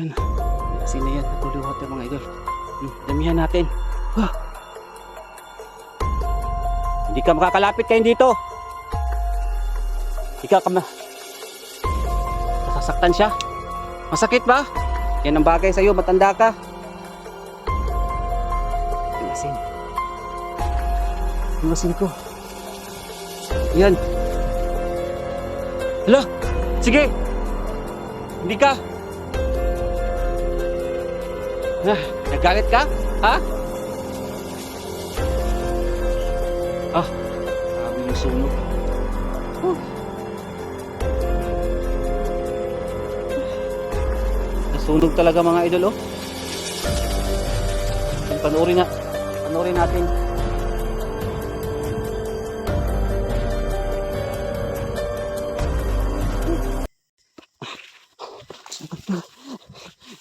Ayan. Asin na yan. Natuloy water mga idol. Hmm, damihan natin. Ah. Hindi ka makakalapit kayo dito. Ikaw ka ma... Nasasaktan siya. Masakit ba? Yan ang bagay sa'yo, matanda ka. Yung asin. Yung asin ko. Yan. Hala, sige. Hindi ka. Ah, nagalit ka? Ha? Ah, sabi yung sunog. Huh. Nasunog talaga mga idol, oh. Panoorin na. Panoorin natin.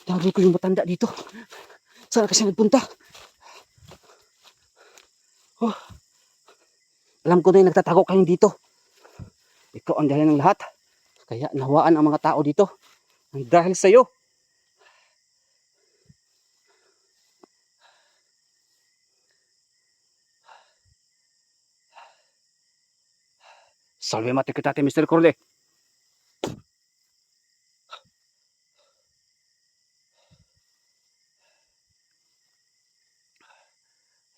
Tabi ko yung matanda dito. Saan kasi nagpunta? Oh. Alam ko na yung nagtatago kayo dito. Ikaw ang dahilan ng lahat. Kaya nawaan ang mga tao dito. Ang dahil sa'yo. Salve mate kita Mr. Corle.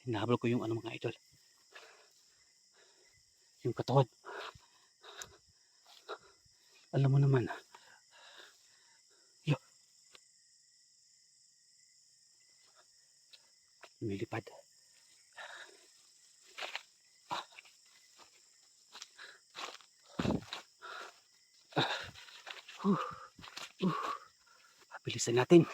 Hinahabol ko yung ano mga idol. Yung katawan. Alam mo naman. Yo. Lumilipad. Uh, uh, bilisan natin.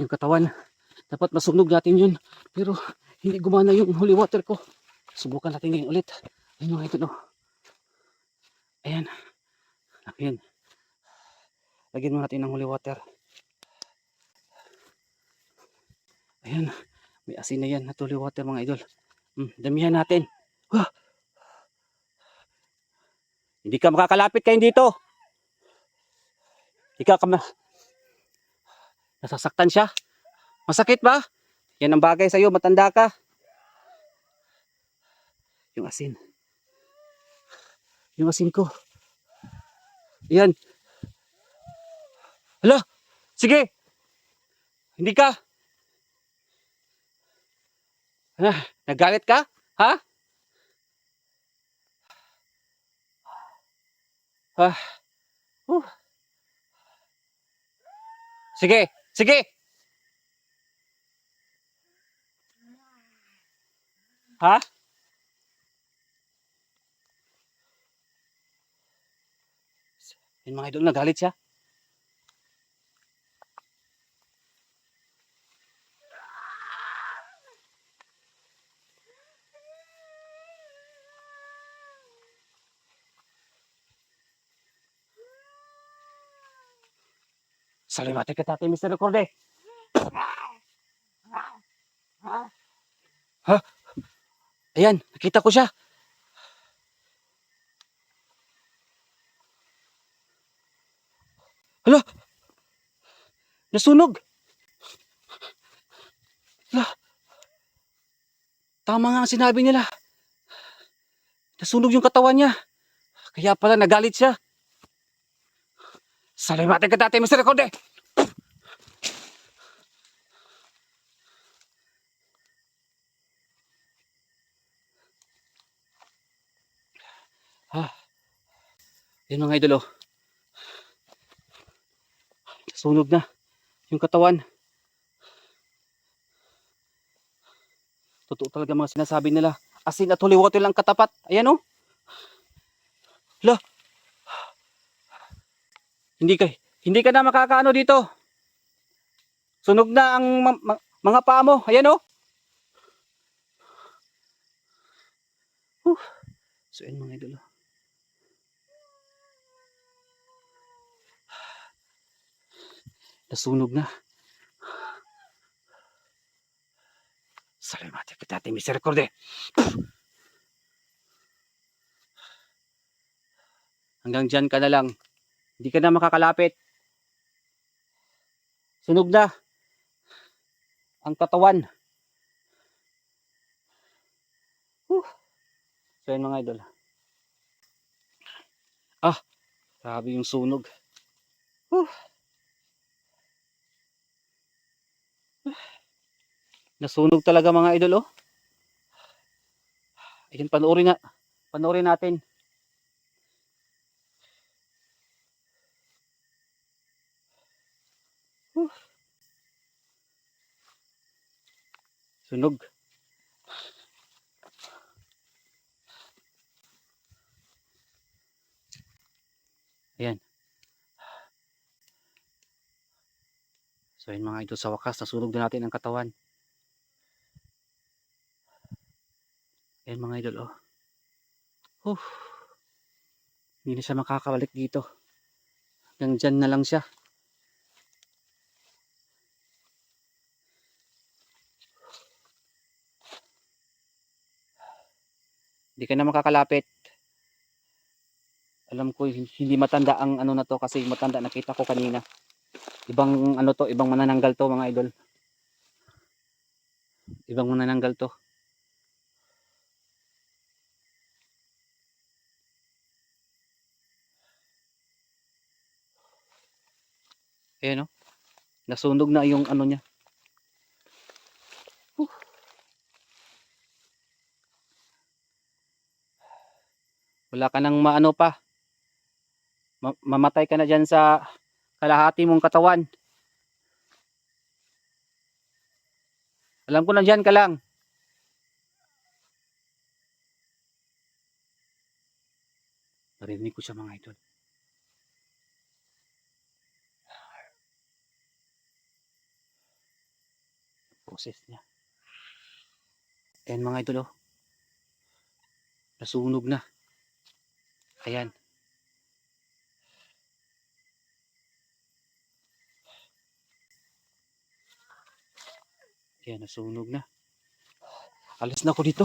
Yung katawan. Dapat masunog natin yun. Pero hindi gumana yung holy water ko. Subukan natin ngayon ulit. Ayun mga ito. Ayan. Ayan. Lagyan mo natin ng holy water. Ayan. May asin na yan at holy water mga idol. Hmm, damihan natin. Wah! Hindi ka makakalapit kayo dito. Ikaw ka Nasasaktan siya. Masakit ba? Yan ang bagay sa'yo, matanda ka. Yung asin. Yung asin ko. Yan. Hala, sige. Hindi ka. Ah, nagalit ka? Ha? Ah. Uh. Sige, sige. Ha? Yung mga idol nagalit siya. Salimate ka tatay, Mr. Recorde. Ha? Ayan, nakita ko siya. Hala! Nasunog! Hala! Tama nga ang sinabi nila. Nasunog yung katawan niya. Kaya pala nagalit siya. Salimate ka tatay, Mr. Recorde! Ah. Yan mga idol oh. Sunog na yung katawan. Totoo talaga mga sinasabi nila. Asin at holy water lang katapat. Ayan oh. Hala. Hindi ka hindi ka na makakaano dito. Sunog na ang mga paa mo. Ayan oh. Huh. So yan mga idol. oh. Nasunog na. Salimate kita, Ate Misericorde. Hanggang dyan ka na lang. Hindi ka na makakalapit. Sunog na. Ang katawan. Whew. So yun mga idol. Ah, grabe yung sunog. Whew. Nasunog talaga mga idol oh. Ayun, panoorin na. Panoorin natin. Sunog. Ayan. So yun mga idol sa wakas, nasunog na natin ang katawan. Ayan mga idol oh. Huh. Hindi na siya makakabalik dito. Hanggang dyan na lang siya. Hindi ka na makakalapit. Alam ko hindi matanda ang ano na to kasi matanda nakita ko kanina. Ibang ano to, ibang manananggal to mga idol. Ibang manananggal to. Ayan o. Nasunog na yung ano niya. Wala ka nang maano pa. Ma- mamatay ka na dyan sa kalahati mong katawan. Alam ko nandyan ka lang. Narinig ko siya mga idol. Process niya. Ayan mga idol oh. Nasunog na. Ayan. Ayan, nasunog na. Alis na ako dito.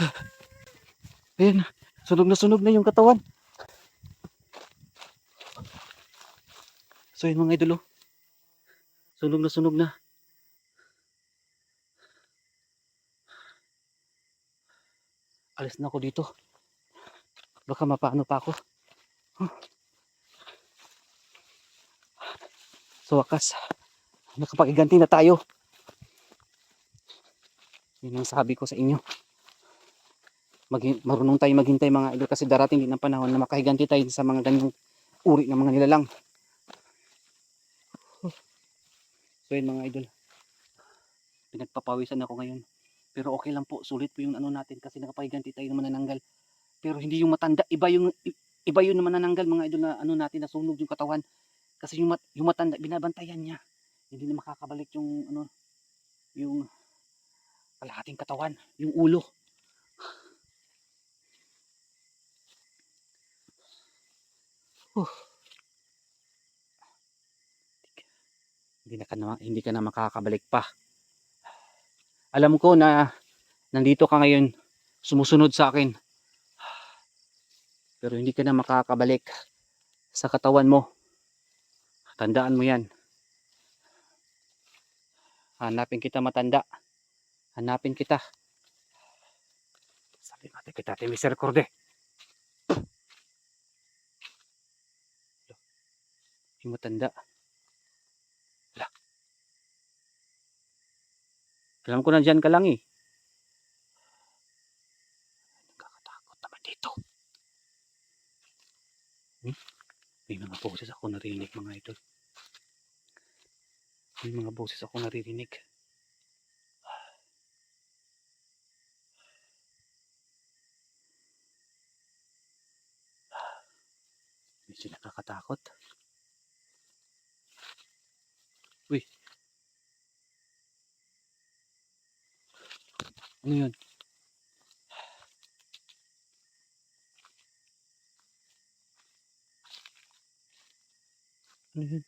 Ayan, sunog na sunog na yung katawan. So yun mga idolo. Sunog na sunog na. Alis na ako dito. Baka mapaano pa ako. Huh. So wakas, nakapagiganti na tayo. Yun ang sabi ko sa inyo. Mag marunong tayo maghintay mga idol kasi darating din ang panahon na makahiganti tayo sa mga ganyang uri ng mga nilalang. So yun mga idol. Pinagpapawisan ako ngayon. Pero okay lang po, sulit po yung ano natin kasi nakapahiganti tayo ng manananggal. Pero hindi yung matanda, iba yung iba yun na manananggal mga idol na ano natin nasunog yung katawan. Kasi yung, mat, yung matanda, binabantayan niya. Hindi na makakabalik yung ano yung kalahating katawan, yung ulo. Huh. Hindi ka na, hindi ka na makakabalik pa. Alam ko na nandito ka ngayon sumusunod sa akin. Pero hindi ka na makakabalik sa katawan mo. Tandaan mo yan. Hanapin kita matanda. Hanapin kita. Sabi natin kita, Ate Mr. Corde. Yung matanda. Wala. Alam ko na dyan ka lang eh. Nakakatakot naman dito. Hmm? May mga boses ako narinig mga idol. May mga boses ako naririnig. Medyo nakakatakot. Uy. Ano yun? Ano yun?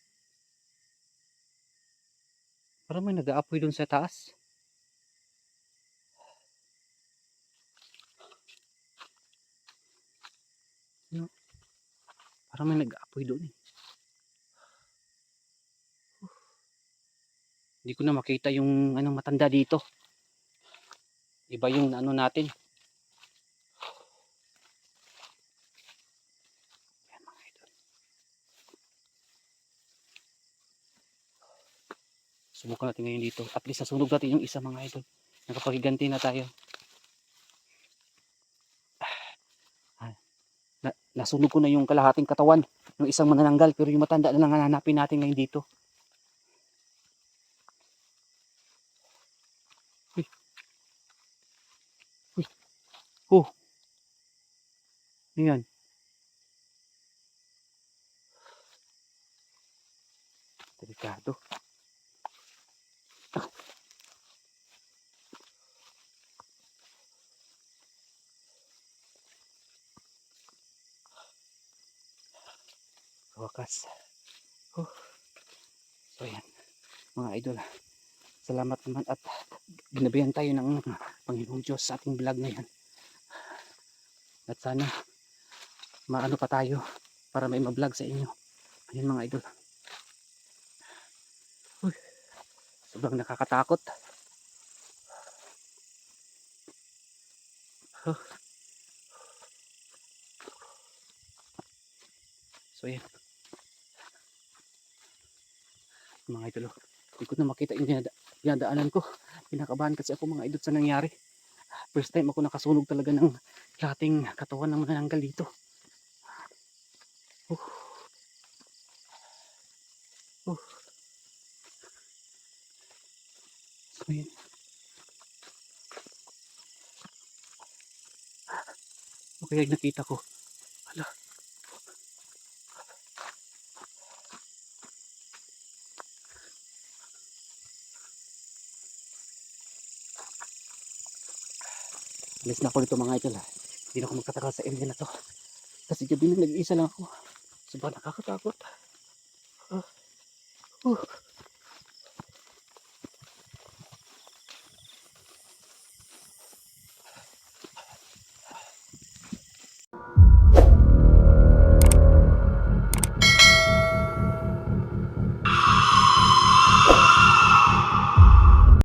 Parang may nag-aapoy dun sa taas. No? Parang may nag-aapoy doon eh. Hindi ko na makita yung anong matanda dito. Iba yung ano natin. Subukan natin ngayon dito. At least nasunog natin yung isa mga idol. Nakapagiganti na tayo. Ah, Na, nasunog ko na yung kalahating katawan ng isang manananggal pero yung matanda na lang ang hanapin natin ngayon dito. Uy. Uy. Oh. Ano yan? Delikado. Wakas. Oh. So yan, mga idol. Salamat naman at ginabihan tayo ng Panginoong Diyos sa ating vlog ngayon. At sana maano pa tayo para may ma-vlog sa inyo. Ayun mga idol. Uy, sobrang nakakatakot. Huh. So yan. Mga idol, oh. hindi ko na makita yung dinada dinadaanan ko. Pinakabahan kasi ako mga idol sa nangyari. First time ako nakasunog talaga ng lating katawan ng manananggal dito. Uh. Uh. So yan. Okay, nakita ko. Hala. Alis na ako dito mga idol. ha. Hindi na ako magtatagal sa area na to. Kasi gabi na nag-iisa lang ako. Sobrang nakakatakot. Ah. Uh.